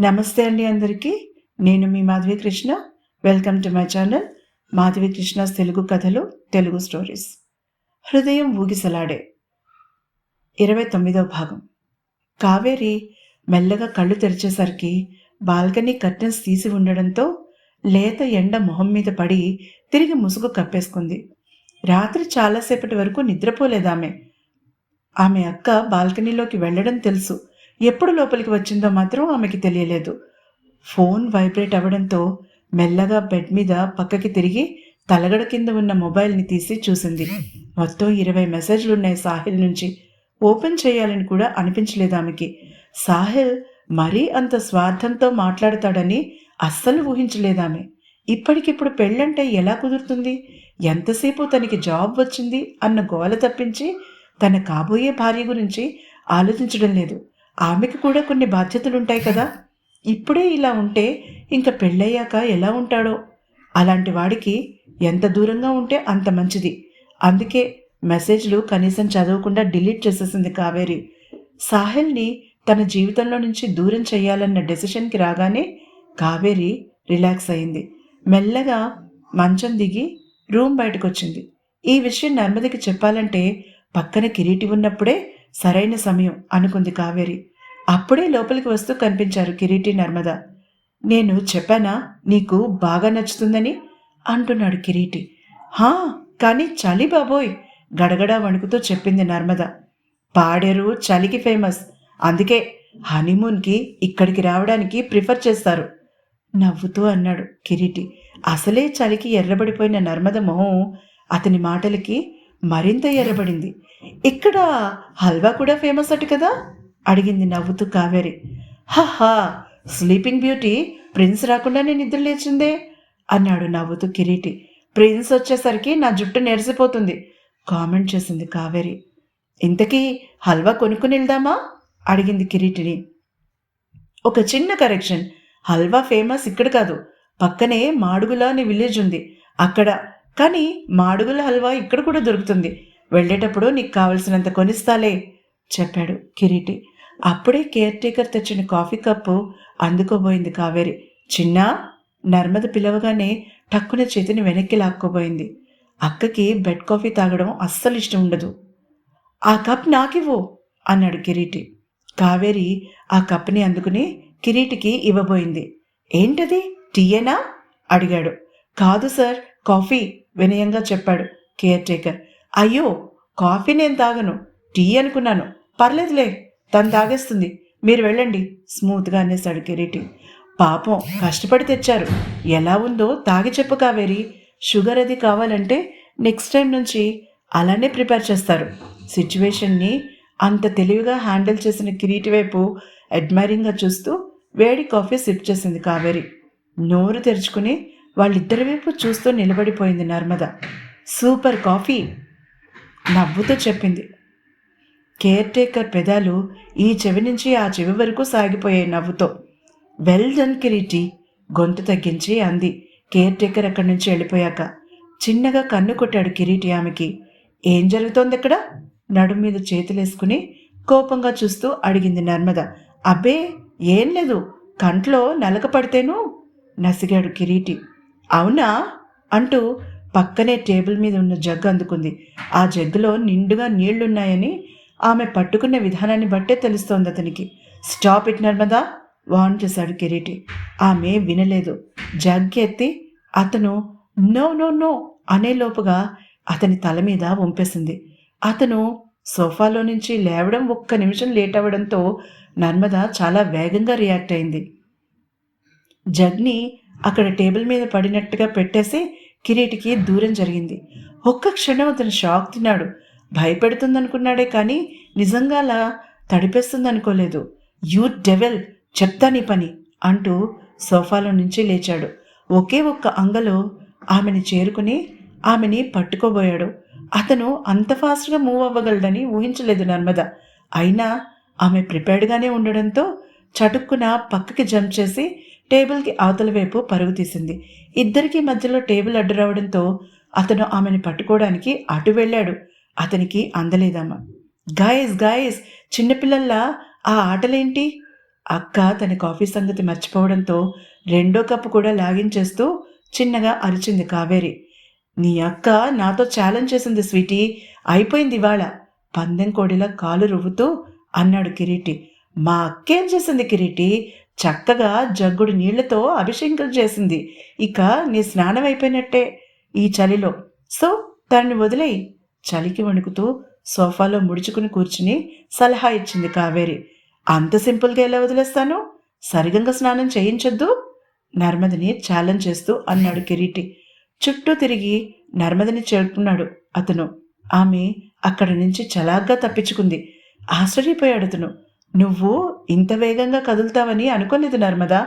నమస్తే అండి అందరికీ. నేను మీ Madhavi Krishna. Welcome to my channel Madhavi Krishna's Telugu కథలు తెలుగు స్టోరీస్ హృదయం ఊగిసలాడే. ఇరవై తొమ్మిదవ భాగం. కావేరి మెల్లగా కళ్ళు తెరిచేసరికి బాల్కనీ కర్టెన్స్ తీసి ఉండడంతో లేత ఎండ మొహం మీద పడి తిరిగి ముసుగు కప్పేసుకుంది. రాత్రి చాలాసేపటి వరకు నిద్రపోలేదామె. ఆమె అక్క బాల్కనీలోకి వెళ్ళడం తెలుసు. ఎప్పుడు లోపలికి వచ్చిందో మాత్రం ఆమెకి తెలియలేదు. ఫోన్ వైబ్రేట్ అవ్వడంతో మెల్లగా బెడ్ మీద పక్కకి తిరిగి తలగడ కింద ఉన్న మొబైల్ని తీసి చూసింది. మొత్తం ఇరవై మెసేజ్లు ఉన్నాయి సాహిల్ నుంచి. ఓపెన్ చేయాలని కూడా అనిపించలేదు ఆమెకి. సాహిల్ మరీ అంత స్వార్థంతో మాట్లాడతాడని అస్సలు ఊహించలేదామె ఇప్పటికిప్పుడు పెళ్ళంటే ఎలా కుదురుతుంది? ఎంతసేపు తనకి జాబ్ వచ్చింది? అన్న గోల తప్పించి తన కాబోయే భార్య గురించి ఆలోచించడం లేదు. ఆమెకి కూడా కొన్ని బాధ్యతలుంటాయి కదా. ఇప్పుడే ఇలా ఉంటే ఇంకా పెళ్ళయ్యాక ఎలా ఉంటాడో? అలాంటి వాడికి ఎంత దూరంగా ఉంటే అంత మంచిది. అందుకే మెసేజ్లు కనీసం చదవకుండా డిలీట్ చేసేసింది కావేరి. సాహిల్ని తన జీవితంలో నుంచి దూరం చేయాలన్న డెసిషన్కి రాగానే కావేరి రిలాక్స్ అయింది. మెల్లగా మంచం దిగి రూమ్ బయటకు వచ్చింది ఈ విషయం నర్మదికి చెప్పాలంటే పక్కన కిరీటి ఉన్నప్పుడే సరైన సమయం అనుకుంది కావేరి. అప్పుడే లోపలికి వస్తూ కనిపించారు కిరీటి నర్మద. నేను చెప్పానా? నీకు బాగా నచ్చుతుందని? అంటున్నాడు కిరీటి. హా కానీ చలి బాబోయ్! గడగడ వణుకుతూ చెప్పింది నర్మద. పాడేరు చలికి ఫేమస్. అందుకే హనీమూన్కి ఇక్కడికి రావడానికి ప్రిఫర్ చేస్తారు. నవ్వుతూ అన్నాడు కిరీటి. అసలే చలికి ఎర్రబడిపోయిన నర్మద మొహం అతని మాటలకి మరింత ఎర్రబడింది. ఇక్కడ హల్వా కూడా ఫేమస్ అటు కదా? అడిగింది నవ్వుతూ కావేరి. హహా స్లీపింగ్ బ్యూటీ ప్రిన్స్ రాకుండానే నిద్ర లేచిందే అన్నాడు నవ్వుతూ కిరీటి. ప్రిన్స్ వచ్చేసరికి నా జుట్టు నెరిసిపోతుంది కామెంట్ చేసింది కావేరి. ఇంతకీ హల్వా కొనుక్కుని వెళ్దామా? అడిగింది కిరీటిని. ఒక చిన్న కరెక్షన్ హల్వా ఫేమస్ ఇక్కడ కాదు పక్కనే మాడుగుల అనే విలేజ్ ఉంది అక్కడ. కానీ మాడుగుల హల్వా ఇక్కడ కూడా దొరుకుతుంది వెళ్ళేటప్పుడు నీకు కావలసినంత కొనిస్తాలే చెప్పాడు కిరీటి. అప్పుడే కేర్ టేకర్ తెచ్చిన కాఫీ కప్పు అందుకోబోయింది కావేరి. చిన్న నర్మద పిలవగానే టక్కున చేతిని వెనక్కి లాక్కోబోయింది. అక్కకి బెడ్ కాఫీ తాగడం అస్సలు ఇష్టం ఉండదు. ఆ కప్ నాకివ్వు అన్నాడు కిరీటి. కావేరి ఆ కప్ని అందుకుని కిరీటికి ఇవ్వబోయింది. ఏంటది? టీయేనా? అడిగాడు. కాదు సార్ కాఫీ వినయంగా చెప్పాడు కేర్ టేకర్. అయ్యో కాఫీ నేను తాగను. టీ అనుకున్నాను. పర్లేదులే తను తాగేస్తుంది. మీరు వెళ్ళండి. స్మూత్గా అనేసాడు కిరీటి. పాపం కష్టపడి తెచ్చారు. ఎలా ఉందో తాగి చెప్పు కావేరి. షుగర్ అది కావాలంటే నెక్స్ట్ టైం నుంచి అలానే ప్రిపేర్ చేస్తారు. సిచ్యువేషన్ని అంత తెలివిగా హ్యాండిల్ చేసిన కిరీటి వైపు అడ్మైరింగ్గా చూస్తూ వేడి కాఫీ సిప్ చేసింది కావేరి. నోరు తెరుచుకుని వాళ్ళిద్దరి వైపు చూస్తూ నిలబడిపోయింది నర్మద. Super coffee! నవ్వుతూ చెప్పింది. కేర్ టేకర్ పెదాలు ఈ చెవి నుంచి ఆ చెవి వరకు సాగిపోయాయి నవ్వుతో. వెల్ డన్ కిరీటి గొంతు తగ్గించి అంది. కేర్ టేకర్ అక్కడి నుంచి వెళ్ళిపోయాక. చిన్నగా కన్ను కొట్టాడు కిరీటి ఆమెకి. ఏం జరుగుతోంది ఇక్కడ? నడుం మీద చేతులేసుకుని కోపంగా చూస్తూ అడిగింది నర్మద. అబ్బే ఏం లేదు. కంట్లో నలక పడితేను? నసిగాడు కిరీటి. అవునా? అంటూ పక్కనే టేబుల్ మీద ఉన్న జగ్గు అందుకుంది. ఆ జగ్గులో నిండుగా నీళ్ళున్నాయని ఆమె పట్టుకున్న విధానాన్ని బట్టే తెలుస్తోంది అతనికి. Stop it Narmada! వాన్ చేశాడు కిరీటి. ఆమె వినలేదు. జగ్ ఎత్తి అతను నో నో నో అనే లోపుగా అతని తల మీద వంపేసింది. అతను సోఫాలో నుంచి లేవడం ఒక్క నిమిషం లేట్ అవ్వడంతో నర్మద చాలా వేగంగా రియాక్ట్ అయింది. జగ్ని అక్కడ టేబుల్ మీద పడినట్టుగా పెట్టేసి కిరీటికి దూరం జరిగింది. ఒక్క క్షణం అతను షాక్ తిన్నాడు. భయపెడుతుందనుకున్నాడే కానీ నిజంగా అలా తడిపేస్తుందనుకోలేదు. యూ డెవెల్ చెప్తా నీ పని అంటూ సోఫాలో నుంచి లేచాడు. ఒకే ఒక్క అంగలో ఆమెని చేరుకుని ఆమెని పట్టుకోబోయాడు. అతను అంత ఫాస్ట్గా మూవ్ అవ్వగలడని ఊహించలేదు నర్మద. అయినా ఆమె ప్రిపేర్డ్గానే ఉండడంతో చటుక్కున పక్కకి జంప్ చేసి టేబుల్కి అవతల వైపు పరుగు తీసింది. ఇద్దరికీ మధ్యలో టేబుల్ అడ్డు రావడంతో అతను ఆమెను పట్టుకోవడానికి అటు వెళ్ళాడు. అతనికి అందలేదమ్మ. గాయస్ గాయస్ చిన్నపిల్లల్లా ఆ ఆటలేంటి? అక్క తన కాఫీ సంగతి మర్చిపోవడంతో రెండో కప్పు కూడా లాగించేస్తూ చిన్నగా అరిచింది కావేరి. నీ అక్క నాతో ఛాలెంజ్ చేసింది స్వీటీ. అయిపోయింది ఇవాళ. పందెం కోడిలా కాలు రువ్వుతూ అన్నాడు కిరీటి. మా అక్కేం చేసింది కిరీటి? చక్కగా జగ్గుడు నీళ్ళతో అభిషేకం చేసింది. ఇక నీ స్నానం అయిపోయినట్టే ఈ చలిలో. సో దాన్ని వదిలేయి. చలికి వణుకుతూ సోఫాలో ముడుచుకుని కూర్చుని సలహా ఇచ్చింది కావేరి. అంత సింపుల్గా ఎలా వదిలేస్తాను? సరిగంగా స్నానం చేయించొద్దు? నర్మదని ఛాలెంజ్ చేస్తూ అన్నాడు కిరీటి. చుట్టూ తిరిగి నర్మదని చేరుకున్నాడు అతను. ఆమె అక్కడి నుంచి చలాగ్గా తప్పించుకుంది. ఆశ్చర్యపోయాడు అతను. నువ్వు ఇంత వేగంగా కదులుతావని అనుకోలేదు నర్మద.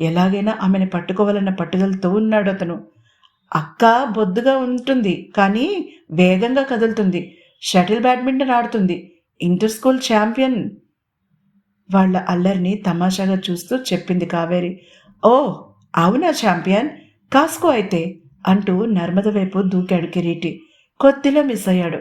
ఎలాగైనా ఆమెను పట్టుకోవాలన్న పట్టుదలతో ఉన్నాడు అతను. అక్క బొద్దుగా ఉంటుంది కానీ వేగంగా కదులుతుంది. షటిల్ బ్యాడ్మింటన్ ఆడుతుంది. ఇంటర్ స్కూల్ ఛాంపియన్ వాళ్ళ అల్లరిని తమాషాగా చూస్తూ చెప్పింది కావేరి. ఓ అవునా ఛాంపియన్? కాస్కో అయితే అంటూ నర్మద వైపు దూకాడు కిరీటి. కొద్దిలో మిస్ అయ్యాడు.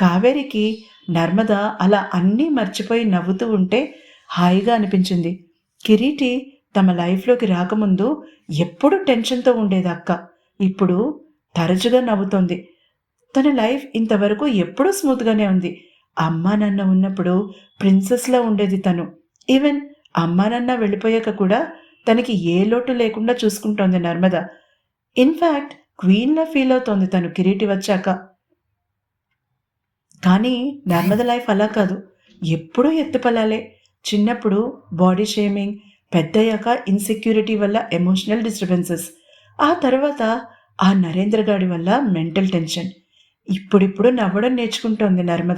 కావేరికి నర్మద అలా అన్నీ మర్చిపోయి నవ్వుతూ ఉంటే హాయిగా అనిపించింది. కిరీటి తమ లైఫ్లోకి రాకముందు ఎప్పుడూ టెన్షన్తో ఉండేది అక్క. ఇప్పుడు తరచుగా నవ్వుతోంది. తన లైఫ్ ఇంతవరకు ఎప్పుడూ స్మూత్గానే ఉంది. అమ్మా నాన్న ఉన్నప్పుడు ప్రిన్సెస్లా ఉండేది తను. ఈవెన్ అమ్మా నాన్న వెళ్ళిపోయాక కూడా తనకి ఏ లోటు లేకుండా చూసుకుంటోంది నర్మద. ఇన్ఫ్యాక్ట్ క్వీన్లా ఫీల్ అవుతోంది తను కిరీటి వచ్చాక. కానీ నర్మద లైఫ్ అలా కాదు. ఎప్పుడూ ఎత్తుపలాలే. చిన్నప్పుడు బాడీ షేమింగ్ పెద్దయ్యాక ఇన్సెక్యూరిటీ వల్ల ఎమోషనల్ డిస్టర్బెన్సెస్. ఆ తర్వాత ఆ నరేంద్ర గాడి వల్ల మెంటల్ టెన్షన్. ఇప్పుడిప్పుడు నవ్వడం నేర్చుకుంటోంది నర్మద.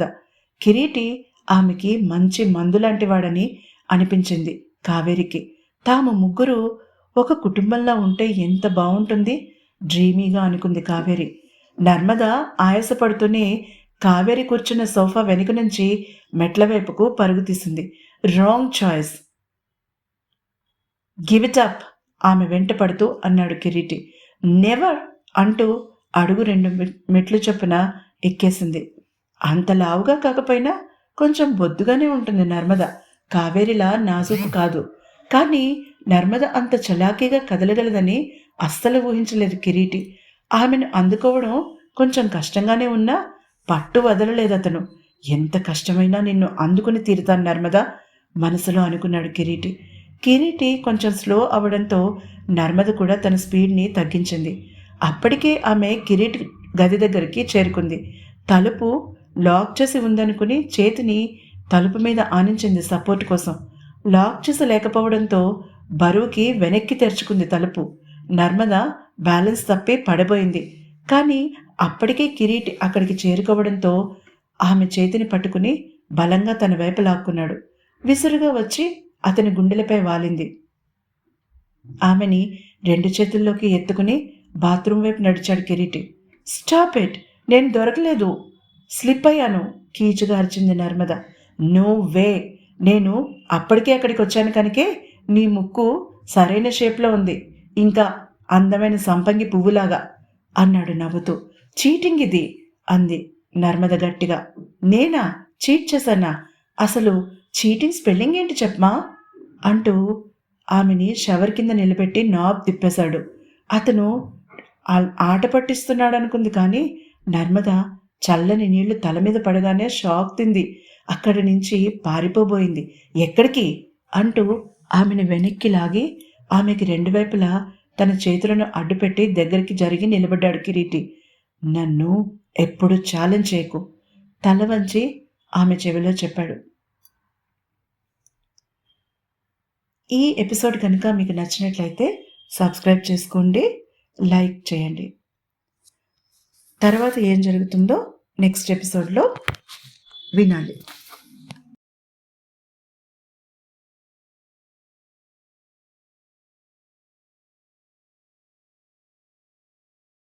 కిరీటి ఆమెకి మంచి మందులాంటి వాడని అనిపించింది కావేరికి. తాము ముగ్గురు ఒక కుటుంబంలో ఉంటే ఎంత బాగుంటుంది డ్రీమీగా అనుకుంది కావేరి. నర్మద ఆయాసపడుతూనే కావేరి కూర్చున్న సోఫా వెనుక నుంచి మెట్ల వైపుకు పరుగు తీసింది. Wrong choice. Give it up ఆమె వెంట పడుతూ అన్నాడు కిరీటి. నెవర్ అంటూ అడుగు రెండు మెట్లు చొప్పున ఎక్కేసింది. అంత లావుగా కాకపోయినా కొంచెం బొద్దుగానే ఉంటుంది నర్మద. కావేరిలా నాజుకు కాదు. కానీ నర్మద అంత చలాకీగా కదలగలదని అస్సలు ఊహించలేదు కిరీటి. ఆమెను అందుకోవడం కొంచెం కష్టంగానే ఉన్నా పట్టు వదలలేదు అతను ఎంత కష్టమైనా నిన్ను అందుకుని తీరుతాను నర్మద మనసులో అనుకున్నాడు కిరీటి. కిరీటి కొంచెం స్లో అవడంతో నర్మద కూడా తన స్పీడ్ని తగ్గించింది. అప్పటికే ఆమె కిరీట్ గది దగ్గరికి చేరుకుంది. తలుపు లాక్ చేసి ఉందనుకుని చేతిని తలుపు మీద ఆనించింది సపోర్ట్ కోసం. లాక్ చేసి లేకపోవడంతో బరువుకి వెనక్కి తెరుచుకుంది తలుపు. నర్మద బ్యాలెన్స్ తప్పి పడబోయింది కానీ అప్పటికే కిరీటి అక్కడికి చేరుకోవడంతో ఆమె చేతిని పట్టుకుని బలంగా తన వైపు లాక్కున్నాడు. విసురుగా వచ్చి అతని గుండెలపై వాలింది. ఆమెని రెండు చేతుల్లోకి ఎత్తుకుని బాత్రూమ్ వైపు నడిచాడు కిరీటి. Stop it. నేను దొరకలేదు. స్లిప్ అయ్యాను కీచుగా అరిచింది నర్మద. No way. నేను అప్పటికే అక్కడికి వచ్చాను కనుకే నీ ముక్కు సరైన షేప్లో ఉంది. ఇంకా అందమైన సంపంగి పువ్వులాగా అన్నాడు నవ్వుతూ. చీటింగ్ ఇది అంది నర్మద గట్టిగా. నేనా? చీట్ చేశానా? అసలు చీటింగ్ స్పెల్లింగ్ ఏంటి చెప్పమా? అంటూ ఆమెని షవర్ కింద నిలబెట్టి నాబ్ తిప్పేశాడు. అతను ఆట పట్టిస్తున్నాడు అనుకుంది కానీ నర్మద చల్లని నీళ్ళు తల మీద పడగానే షాక్ తింది. అక్కడి నుంచి పారిపోబోయింది. ఎక్కడికి? అంటూ ఆమెను వెనక్కి లాగి ఆమెకి రెండు వైపులా తన చేతులను అడ్డుపెట్టి దగ్గరికి జరిగి నిలబడ్డాడు కిరీటి. నన్ను ఎప్పుడు ఛాలెంజ్ చేయకు. తల వంచి ఆమె చెవిలో చెప్పాడు. ఈ ఎపిసోడ్ కనుక మీకు నచ్చినట్లయితే సబ్స్క్రైబ్ చేసుకోండి. లైక్ చేయండి. తర్వాత ఏం జరుగుతుందో నెక్స్ట్ ఎపిసోడ్లో వినాలి.